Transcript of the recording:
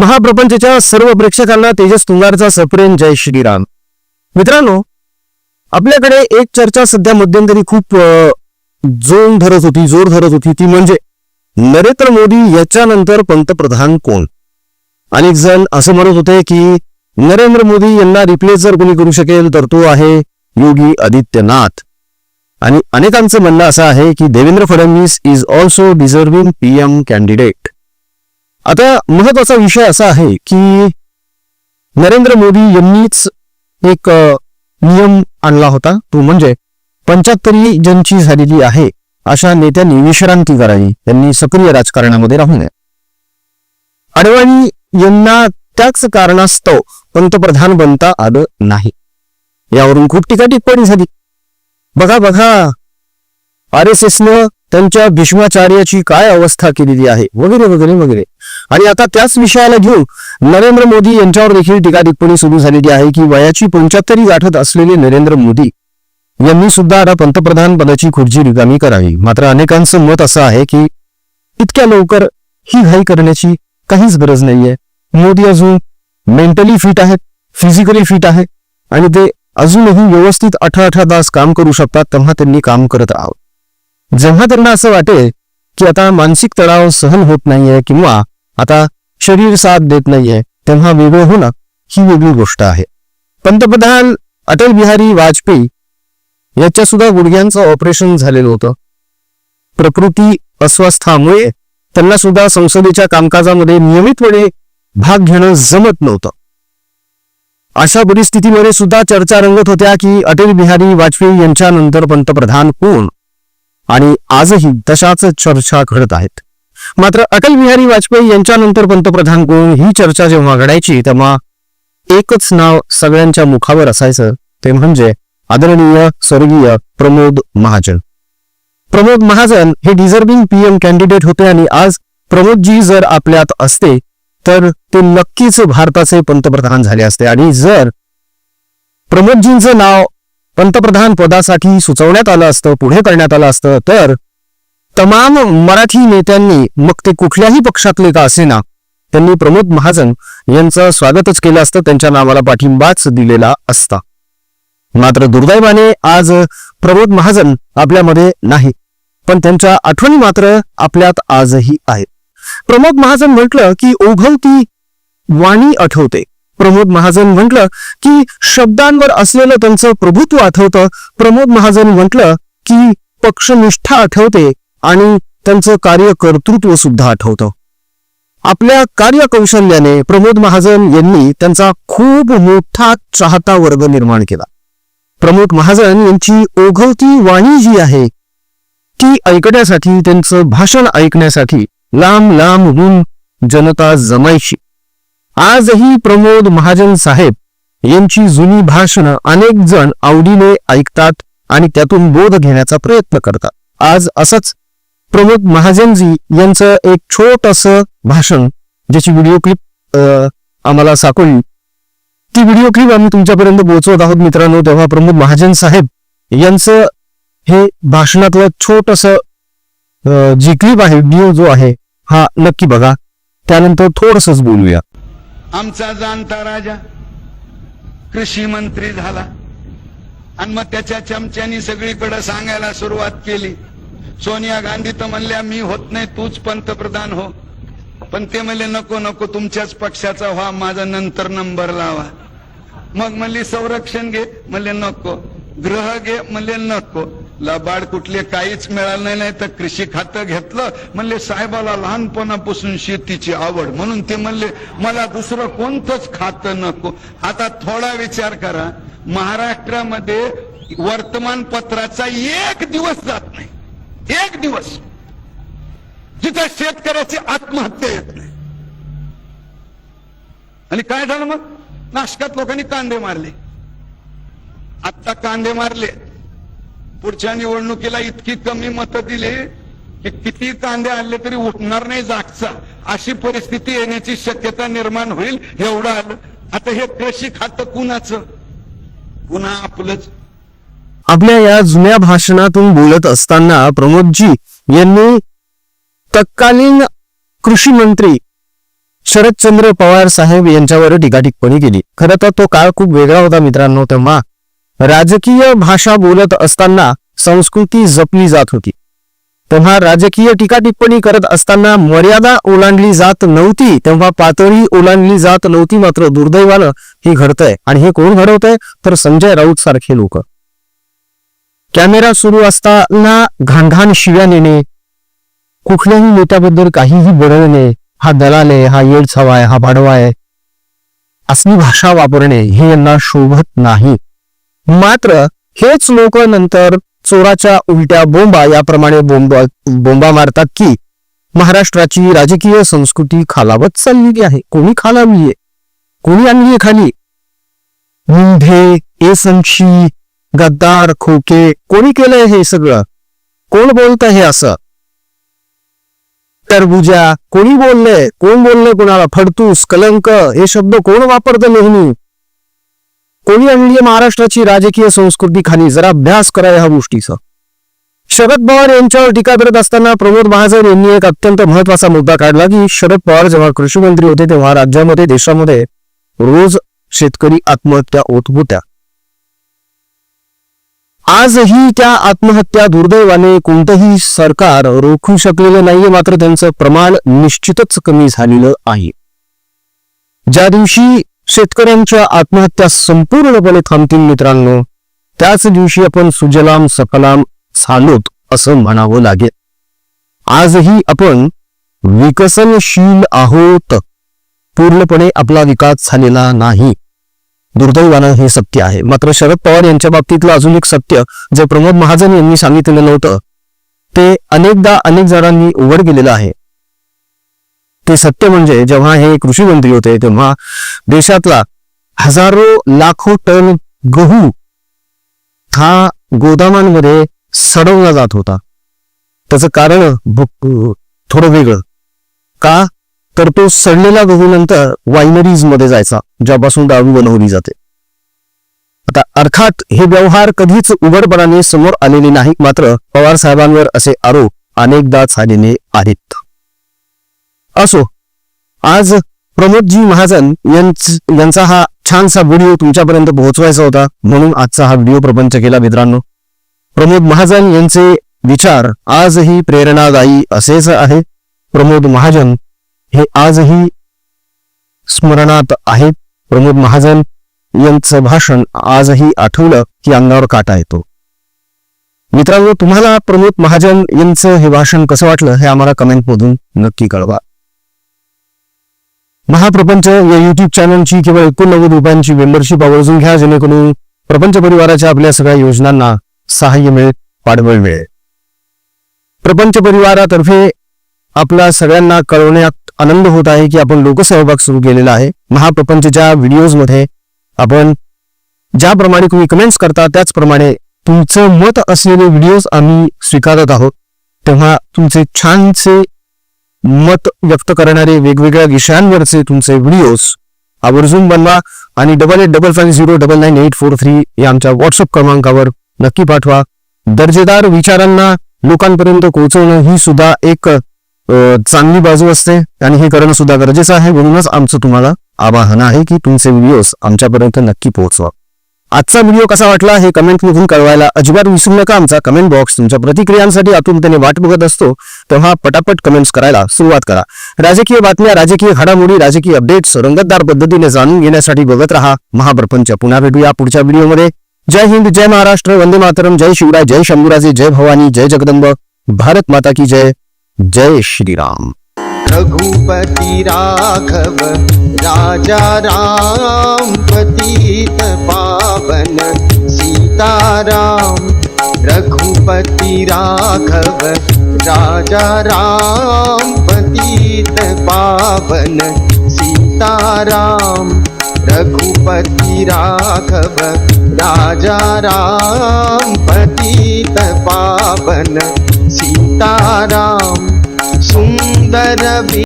महाप्रपंचच्या सर्व प्रेक्षकांना तेजस तुंगारचा सप्रेम जय श्रीराम. मित्रांनो आपल्याकडे एक चर्चा सध्या मध्यंतरी खूप जोर जोम धरत होती जोर धरत होती. ती म्हणजे नरेंद्र मोदी याच्यानंतर पंतप्रधान कोण? अनेक जण असं म्हणत होते की नरेंद्र मोदी यांना रिप्लेस जर कोणी करू शकेल तर तो आहे योगी आदित्यनाथ. आणि अनेकांचं म्हणणं असं आहे की Devendra Fadnavis is also deserving PM candidate आता महत्त्वाचा विषय असा आहे की नरेंद्र मोदी यांनीच एक नियम आणला होता. तो म्हणजे पंच्याहत्तरी ज्यांची झालेली आहे अशा नेत्यांनी विश्रांती करावी. त्यांनी सक्रिय राजकारणामध्ये राहू नये. अडवाणी यांना त्याच कारणास्तव पंतप्रधान बनता आलं नाही. यावरून खूप टीका टिप्पणी झाली. बघा बघा. आर एस एसनं त्यांच्या भीष्माचार्याची काय अवस्था केलेली आहे? वगैरे वगैरे वगैरे. आणि आता त्याच विषयाला घेऊन नरेंद्र मोदी यांच्यावर देखील टीका टिप्पणी सुरू झालेली आहे की वयाची पंच्याहत्तरी गाठत असलेले नरेंद्र मोदी यांनी सुद्धा आता पंतप्रधान पदाची खुर्ची रिकामी करावी. मात्र अनेकांचं मत असं आहे की इतक्या लवकर ही घाई करण्याची काहीच गरज नाहीये. मोदी अजून मेंटली फिट आहेत फिजिकली फिट आहेत आणि ते अजूनही व्यवस्थित अठरा अठरा तास काम करू शकतात तेव्हा त्यांनी काम करत आहोत. जेव्हा त्यांना असं वाटेल की आता मानसिक तणाव सहन होत नाहीये किंवा आता शरीर साथ देत नाहीये तेव्हा वेगळं होणं ही वेगळी गोष्ट आहे. पंतप्रधान अटल बिहारी वाजपेयी याच्या सुद्धा गुडघ्यांचं ऑपरेशन झालेलं होतं. प्रकृती अस्वस्थामुळे त्यांना सुद्धा संसदेच्या कामकाजामध्ये नियमितपणे भाग घेणं जमत नव्हतं. अशा परिस्थितीमध्ये सुद्धा चर्चा रंगत होत्या की अटल बिहारी वाजपेयी यांच्यानंतर पंतप्रधान कोण? आणि आजही तशाच चर्चा घडत आहेत. मात्र अटल बिहारी वाजपेयी यांच्यानंतर पंतप्रधान कोण ही चर्चा जेव्हा घडायची तेव्हा एकच नाव सगळ्यांच्या मुखावर असायचं ते म्हणजे आदरणीय स्वर्गीय प्रमोद महाजन. प्रमोद महाजन हे डिझर्विंग पीएम कॅन्डिडेट होते आणि आज प्रमोदजी जर आपल्यात असते तर ते नक्कीच भारताचे पंतप्रधान झाले असते. आणि जर प्रमोदजींचं नाव पंतप्रधान पदासाठी सुचवण्यात आलं असतं पुढे करण्यात आलं असतं तर तमाम मराठी नेत्यांनी मग ते कुठल्याही पक्षातले का असेना त्यांनी प्रमोद महाजन यांचं स्वागतच केलं असतं त्यांच्या नावाला पाठिंबाच दिलेला असता. मात्र दुर्दैवाने आज प्रमोद महाजन आपल्यामध्ये नाही पण त्यांच्या आठवणी मात्र आपल्यात आजही आहेत. प्रमोद महाजन म्हटलं की ओघवती वाणी आठवते. प्रमोद महाजन म्हटलं की शब्दांवर असलेलं त्यांचं प्रभुत्व आठवतं. प्रमोद महाजन म्हटलं की पक्षनिष्ठा आठवते. आणि त्यांचं कार्यकर्तृत्व सुद्धा आठवतं. आपल्या कार्यकौशल्याने प्रमोद महाजन यांनी त्यांचा खूप मोठा चाहता वर्ग निर्माण केला. प्रमोद महाजन यांची ओघवती वाणी जी आहे ती ऐकण्यासाठी त्यांचं भाषण ऐकण्यासाठी लांब लांबहून जनता जमायची. आजही प्रमोद महाजन साहेब यांची जुनी भाषणं अनेक जण आवडीने ऐकतात आणि त्यातून बोध घेण्याचा प्रयत्न करतात. आज असंच प्रमोद महाजनजी यांचं एक छोटस भाषण ज्याची व्हिडिओ क्लिप आम्हाला सापडली. ती व्हिडिओ क्लिप आम्ही तुमच्यापर्यंत पोहोचवत आहोत मित्रांनो. तेव्हा प्रमोद महाजन साहेब यांचं हे भाषणातलं छोटस जी क्लिप आहे व्हिडिओ जो आहे हा नक्की बघा. त्यानंतर थोडसच बोलूया. आमचा जाणता राजा कृषी मंत्री झाला. आणि मग त्याच्या चमच्यानी सगळीकडे सांगायला सुरुवात केली. सोनिया गांधी तर म्हणल्या मी होत नाही तूच पंतप्रधान हो. पण ते म्हणले नको नको तुमच्याच पक्षाचा व्हा माझा नंतर नंबर लावा. मग म्हणली संरक्षण घे. म्हणले नको. ग्रह घे. म्हणले नको. लबाड कुठले काहीच मिळालं नाही नाही तर कृषी खातं घेतलं. म्हणले साहेबाला लहानपणापासून शेतीची आवड. म्हणून ते म्हणले मला दुसरं कोणतंच खातं नको. आता थोडा विचार करा. महाराष्ट्रामध्ये वर्तमानपत्राचा एक दिवस जात नाही. एक दिवस जिथं शेतकऱ्याची आत्महत्या येत नाही. आणि काय झालं मग? नाशकात लोकांनी कांदे मारले. आत्ता कांदे मारले. पुढच्या निवडणुकीला इतकी कमी मतं दिली की किती कांदे आणले तरी उठणार नाही जागचा. अशी परिस्थिती येण्याची शक्यता निर्माण होईल एवढं आलं. आता हे कृषी खातं कुणाचं? पुन्हा आपलंच आपल्या या जुन्या भाषणातून बोलत असताना प्रमोदजी यांनी तत्कालीन कृषी मंत्री शरदचंद्र पवार साहेब यांच्यावर टीका टिप्पणी केली. खरं तर तो काळ खूप वेगळा होता मित्रांनो तेव्हा राजकीय भाषा बोलत असताना संस्कृती जपली जात होती. तेव्हा राजकीय टीका टिप्पणी करत असताना मर्यादा ओलांडली जात नव्हती तेव्हा पातळी ओलांडली जात नव्हती मात्र दुर्दैवानं हे घडतंय. आणि हे कोण घडवतंय? तर संजय राऊत सारखे लोक. कॅमेरा सुरू असताना घाणघाण शिव्या नेणे कुठल्याही नेत्याबद्दल काहीही बोलवणे हा दलाल आहे हा येड छावा आहे हा भाडवा आहे असली भाषा वापरणे हे यांना शोभत नाही. मात्र हेच लोक नंतर चोराच्या उलट्या बोंबा याप्रमाणे बोंबा बोंबा मारतात की महाराष्ट्राची राजकीय संस्कृती खालावत चाललेली आहे. कोणी खालावलीये? कोणी आणली खाली? मुंढे एसंशी गद्दार खोके कोणी केलंय हे सगळं? कोण बोलत हे असं? टरबुजा कोणी बोललंय कोण बोललंय कोणाला? फडतूस कलंक हे शब्द कोण वापरतं नेहमी? कोणी आणली महाराष्ट्राची राजकीय संस्कृती खाली? जरा अभ्यास करा ह्या गोष्टीचा. शरद पवार यांच्यावर टीका करत असताना प्रमोद महाजन यांनी एक अत्यंत महत्त्वाचा मुद्दा काढला की शरद पवार जेव्हा कृषी मंत्री होते तेव्हा राज्यामध्ये देशामध्ये रोज शेतकरी आत्महत्या होत होत्या. आजही त्या आत्महत्या दुर्दैवाने कोणतंही सरकार रोखू शकलेलं नाहीये मात्र त्यांचं प्रमाण निश्चितच कमी झालेलं आहे. ज्या दिवशी शेतकऱ्यांच्या आत्महत्या संपूर्णपणे थांबतील मित्रांनो त्याच दिवशी आपण सुजलाम सकलाम झालोत असं म्हणावं लागेल. आजही आपण विकसनशील आहोत. पूर्णपणे आपला विकास झालेला नाही. दुर्दैवानं हे सत्य आहे. मात्र शरद पवार यांच्या बाबतीतलं अजून एक सत्य जे प्रमोद महाजन यांनी सांगितलेलं नव्हतं ते अनेकदा अनेक जणांनी उघड केलेलं आहे. ते सत्य म्हणजे जेव्हा हे कृषी मंत्री होते तेव्हा देशातला हजारो लाखो टन गहू हा गोदामांमध्ये सडवला जात होता. त्याचं कारण थोडं वेगळं. का? तर तो सडलेला गहू नंतर वायनरीजमध्ये जायचा ज्यापासून दारू बनवली जाते. आता अर्थात हे व्यवहार कधीच उघडपणाने समोर आलेले नाही मात्र पवार साहेबांवर असे आरोप अनेकदा झालेले आहेत. असो आज प्रमोदजी महाजन यांचा हा छानसा व्हिडिओ तुमच्यापर्यंत पोहोचवायचा होता म्हणून आजचा हा व्हिडिओ प्रपंच केला मित्रांनो. प्रमोद महाजन यांचे विचार आजही प्रेरणादायी असेच आहे. प्रमोद महाजन हे आजही स्मरणात आहेत प्रमोद महाजन यांचं भाषण आजही आठवलं की अंगावर काटा येतो. मित्रांनो तुम्हाला प्रमोद महाजन यांचं हे भाषण कसं वाटलं हे आम्हाला कमेंटमधून नक्की कळवा. महाप्रपंच या युट्यूब चॅनलची केवळ एकोणनव्वद रुपयांची मेंबरशिप आवर्जून घ्या जेणेकरून प्रपंच परिवाराच्या आपल्या सगळ्या योजनांना सहाय्य मिळेल पाठबळ मिळेल. प्रपंच परिवारातर्फे आपला सगळ्यांना कळवण्यात आनंद होत आहे की आपण लोकसहभाग सुरू केलेला आहे. महाप्रपंचच्या व्हिडिओजमध्ये आपण ज्याप्रमाणे तुम्ही कमेंट्स करता त्याचप्रमाणे तुमचं मत असलेले व्हिडिओज आम्ही स्वीकारत आहोत. तेव्हा तुमचे छानसे मत व्यक्त करणारे वेगवेगळ्या विषयांवरचे तुमचे व्हिडिओज आवर्जून बनवा आणि double eight double five zero double nine eight four three या आमच्या व्हॉट्सअप क्रमांकावर नक्की पाठवा. दर्जेदार विचारांना लोकांपर्यंत पोहोचवणं ही सुद्धा एक चांगली बाजू असते आणि हे करणं सुद्धा गरजेचं आहे. म्हणूनच आमचं तुम्हाला आवाहन आहे की तुमचे व्हिडिओज आमच्यापर्यंत नक्की पोहोचवा. आजचा व्हिडिओ कसा वाटला हे कमेंट मधून कळवायला अजिबात विसरू नका. आमचा कमेंट बॉक्स तुमच्या प्रतिक्रियांसाठी आतुरतेने वाट बघत असतो. तेव्हा पटापट कमेंट्स करायला सुरुवात करा. राजकीय बातम्या राजकीय घडामोडी राजकीय अपडेट्स रंगतदार पद्धतीने जाणून घेण्यासाठी बघत राहा महाप्रपंच. पुन्हा भेटूया पुढच्या व्हिडिओमध्ये जय हिंद जय महाराष्ट्र. वंदे मातरम. जय शिवराय जय शंभूराजे जय भवानी जय जगदंब. भारत माता की जय. जय श्रीराम। रघुपति राघव राजा राम पतित पावन सीताराम। रघुपति राघव राजा राम पतित पावन सीताराम। रघुपति राघव राजा राम पतित पावन सीताराम। ಸುಂದರ